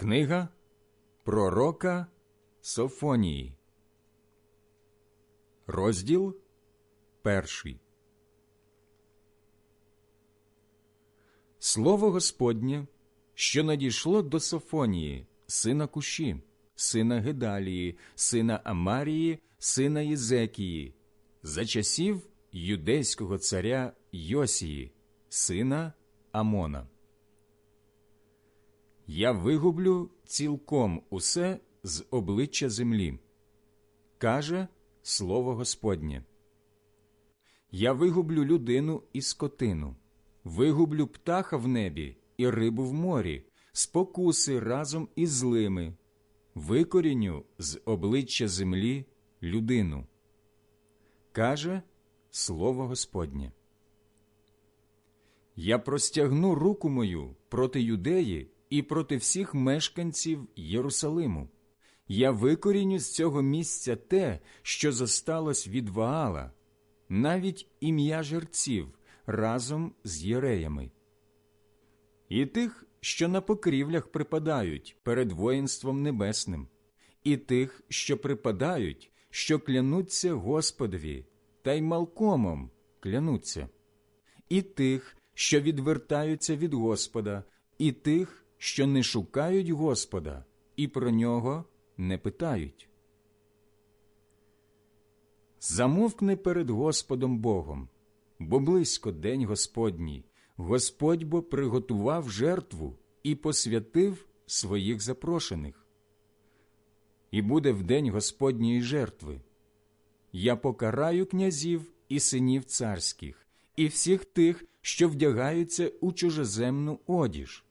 Книга Пророка Софонії, розділ перший. Слово Господнє, що надійшло до Софонії, сина Куші, сина Гедалії, сина Амарії, сина Єзекії, за часів юдейського царя Йосії, сина Амона. Я вигублю цілком усе з обличчя землі, каже слово Господнє. Я вигублю людину і скотину, вигублю птаха в небі і рибу в морі, спокуси разом із злими, викоріню з обличчя землі людину. Каже слово Господнє. Я простягну руку мою проти юдеї і проти всіх мешканців Єрусалиму. Я викоріню з цього місця те, що зосталось від Ваала, навіть ім'я жерців разом з єреями. І тих, що на покрівлях припадають перед воїнством небесним, і тих, що припадають, що клянуться Господові, та й малкомом клянуться, і тих, що відвертаються від Господа, і тих, що не шукають Господа і про нього не питають. Замовкни перед Господом Богом, бо близько день Господній, Господь бо приготував жертву і посвятив своїх запрошених. І буде в день Господньої жертви. Я покараю князів і синів царських, і всіх тих, що вдягаються у чужеземну одіж.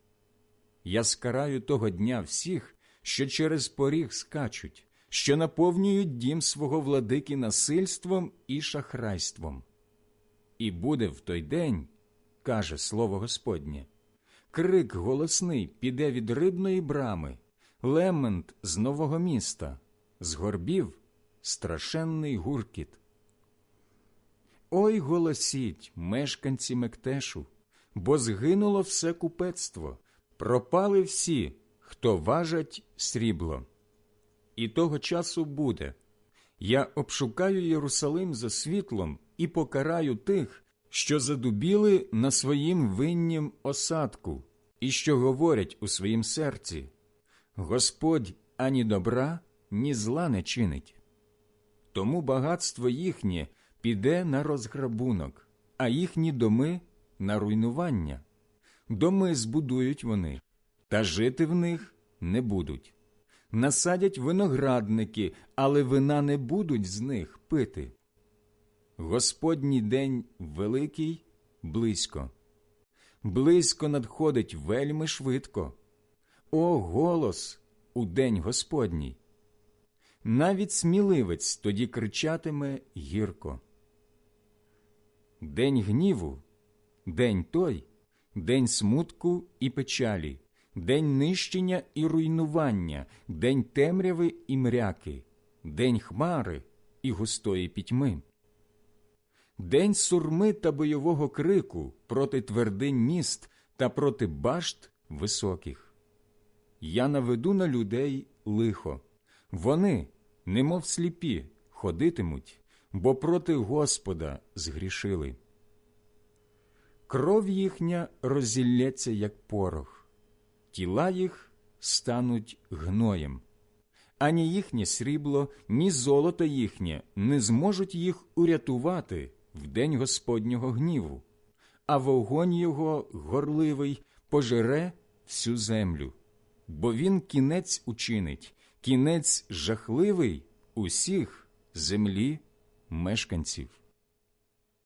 Я скараю того дня всіх, що через поріг скачуть, що наповнюють дім свого владики насильством і шахрайством. І буде в той день, каже слово Господнє, крик голосний піде від рибної брами, лемент з нового міста, з горбів страшенний гуркіт. Ой голосіть, мешканці Мектешу, бо згинуло все купецтво, пропали всі, хто важать срібло. І того часу буде. Я обшукаю Єрусалим за світлом і покараю тих, що задубіли на своїм виннім осадку, і що говорять у своїм серці Господь ані добра, ні зла не чинить. Тому багатство їхнє піде на розграбунок, а їхні доми на руйнування. Доми збудують вони, та жити в них не будуть. Насадять виноградники, але вина не будуть з них пити. Господній день великий близько. Близько надходить вельми швидко. О, голос у день Господній! Навіть сміливець тоді кричатиме гірко. День гніву, день той, день смутку і печалі, день нищення і руйнування, день темряви і мряки, день хмари і густої пітьми, день сурми та бойового крику проти твердинь міст та проти башт високих. Я наведу на людей лихо, вони, немов сліпі, ходитимуть, бо проти Господа згрішили. Кров їхня розілється, як порох, тіла їх стануть гноєм, ані їхнє срібло, ні золото їхнє не зможуть їх урятувати в день Господнього гніву, а вогонь його горливий пожере всю землю, бо він кінець учинить, кінець жахливий усіх землі мешканців.